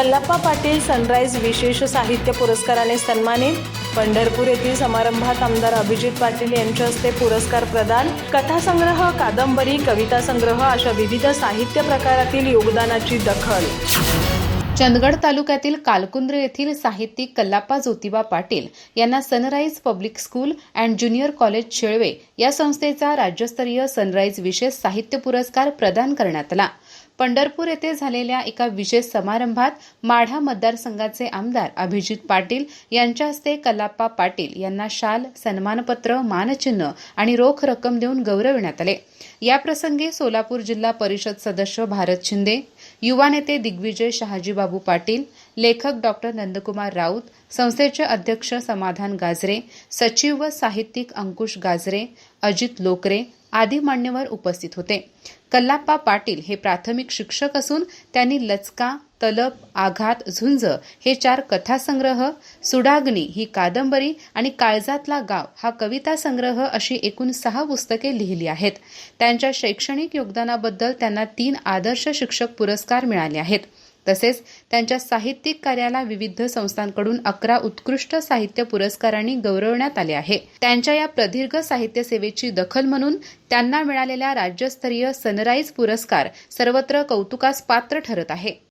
Kallappa Patil sunrise विशेष साहित्य पुरस्काराने सन्मानित. पंढरपूर येथील समारंभात आमदार अभिजित पाटील यांच्या हस्ते पुरस्कार प्रदान. कथासंग्रह कादंबरी कविता संग्रह अशा विविध साहित्य प्रकारातील योगदानाची दखल. चंदगड तालुक्यातील कालकुंद्र येथील साहित्यिक कल्लाप्पा ज्योतिबा पाटील यांना sunrise public school and junior college Shelve या संस्थेचा राज्यस्तरीय सनराईज विशेष साहित्य पुरस्कार प्रदान करण्यात आला. पंढरपूर येथे झालेल्या एका विशेष समारंभात माढा मतदारसंघाचे आमदार अभिजित पाटील यांच्या हस्ते कलाप्पा पाटील यांना शाल सन्मानपत्र मानचिन्ह आणि रोख रक्कम देऊन गौरविण्यात आले. याप्रसंगी सोलापूर जिल्हा परिषद सदस्य भारत शिंदे युवा नेते दिग्विजय शहाजीबाबू पाटील लेखक डॉक्टर नंदकुमार राऊत संस्थेचे अध्यक्ष समाधान गाजरे सचिव व साहित्यिक अंकुश गाजरे अजित लोकरे आदी मान्यवर उपस्थित होते. कल्लाप्पा पाटील हे प्राथमिक शिक्षक असून त्यांनी लचका तलप आघात झुंज हे चार कथासंग्रह सुडाग्नी ही कादंबरी आणि काळजातला गाव हा कविता संग्रह अशी एकूण सहा पुस्तके लिहिली आहेत. त्यांच्या शैक्षणिक योगदानाबद्दल त्यांना तीन आदर्श शिक्षक पुरस्कार मिळाले आहेत. तसेच त्यांच्या साहित्यिक कार्याला विविध संस्थांकडून अकरा उत्कृष्ट साहित्य पुरस्कारांनी गौरवण्यात आले आहे. त्यांच्या या प्रदीर्घ साहित्य सेवेची दखल म्हणून त्यांना मिळालेल्या राज्यस्तरीय सनराईज पुरस्कार सर्वत्र कौतुकास पात्र ठरत आहे.